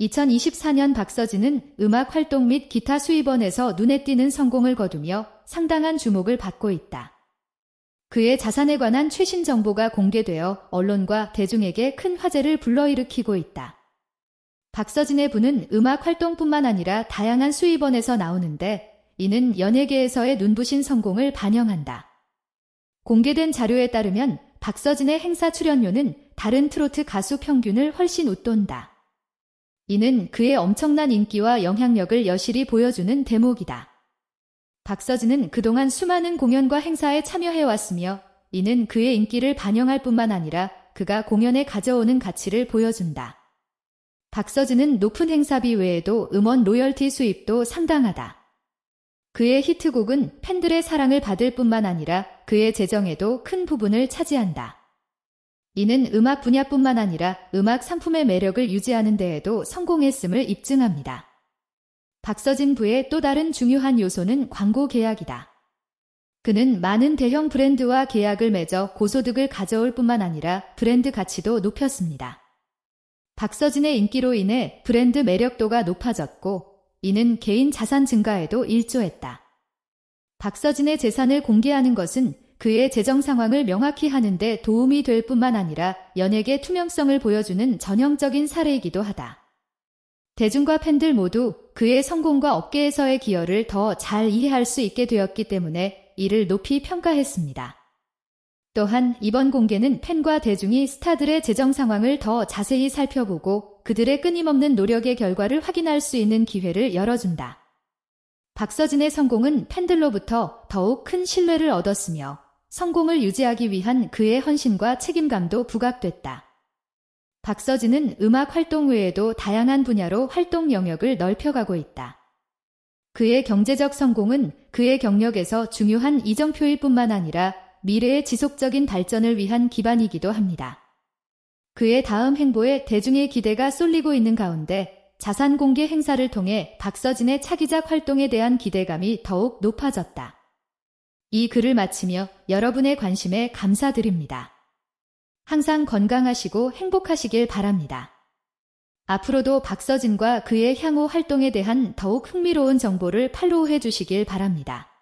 2024년 박서진은 음악 활동 및 기타 수입원에서 눈에 띄는 성공을 거두며 상당한 주목을 받고 있다. 그의 자산에 관한 최신 정보가 공개되어 언론과 대중에게 큰 화제를 불러일으키고 있다. 박서진의 부는 음악 활동뿐만 아니라 다양한 수입원에서 나오는데 이는 연예계에서의 눈부신 성공을 반영한다. 공개된 자료에 따르면 박서진의 행사 출연료는 다른 트로트 가수 평균을 훨씬 웃돈다. 이는 그의 엄청난 인기와 영향력을 여실히 보여주는 대목이다. 박서진은 그동안 수많은 공연과 행사에 참여해왔으며 이는 그의 인기를 반영할 뿐만 아니라 그가 공연에 가져오는 가치를 보여준다. 박서진은 높은 행사비 외에도 음원 로열티 수입도 상당하다. 그의 히트곡은 팬들의 사랑을 받을 뿐만 아니라 그의 재정에도 큰 부분을 차지한다. 이는 음악 분야뿐만 아니라 음악 상품의 매력을 유지하는 데에도 성공했음을 입증합니다. 박서진 부의 또 다른 중요한 요소는 광고 계약이다. 그는 많은 대형 브랜드와 계약을 맺어 고소득을 가져올 뿐만 아니라 브랜드 가치도 높였습니다. 박서진의 인기로 인해 브랜드 매력도가 높아졌고 이는 개인 자산 증가에도 일조했다. 박서진의 재산을 공개하는 것은 그의 재정 상황을 명확히 하는데 도움이 될 뿐만 아니라 연예계 투명성을 보여주는 전형적인 사례이기도 하다. 대중과 팬들 모두 그의 성공과 업계에서의 기여를 더 잘 이해할 수 있게 되었기 때문에 이를 높이 평가했습니다. 또한 이번 공개는 팬과 대중이 스타들의 재정 상황을 더 자세히 살펴보고 그들의 끊임없는 노력의 결과를 확인할 수 있는 기회를 열어준다. 박서진의 성공은 팬들로부터 더욱 큰 신뢰를 얻었으며 성공을 유지하기 위한 그의 헌신과 책임감도 부각됐다. 박서진은 음악 활동 외에도 다양한 분야로 활동 영역을 넓혀가고 있다. 그의 경제적 성공은 그의 경력에서 중요한 이정표일 뿐만 아니라 미래의 지속적인 발전을 위한 기반이기도 합니다. 그의 다음 행보에 대중의 기대가 쏠리고 있는 가운데 자산 공개 행사를 통해 박서진의 차기작 활동에 대한 기대감이 더욱 높아졌다. 이 글을 마치며 여러분의 관심에 감사드립니다. 항상 건강하시고 행복하시길 바랍니다. 앞으로도 박서진과 그의 향후 활동에 대한 더욱 흥미로운 정보를 팔로우해 주시길 바랍니다.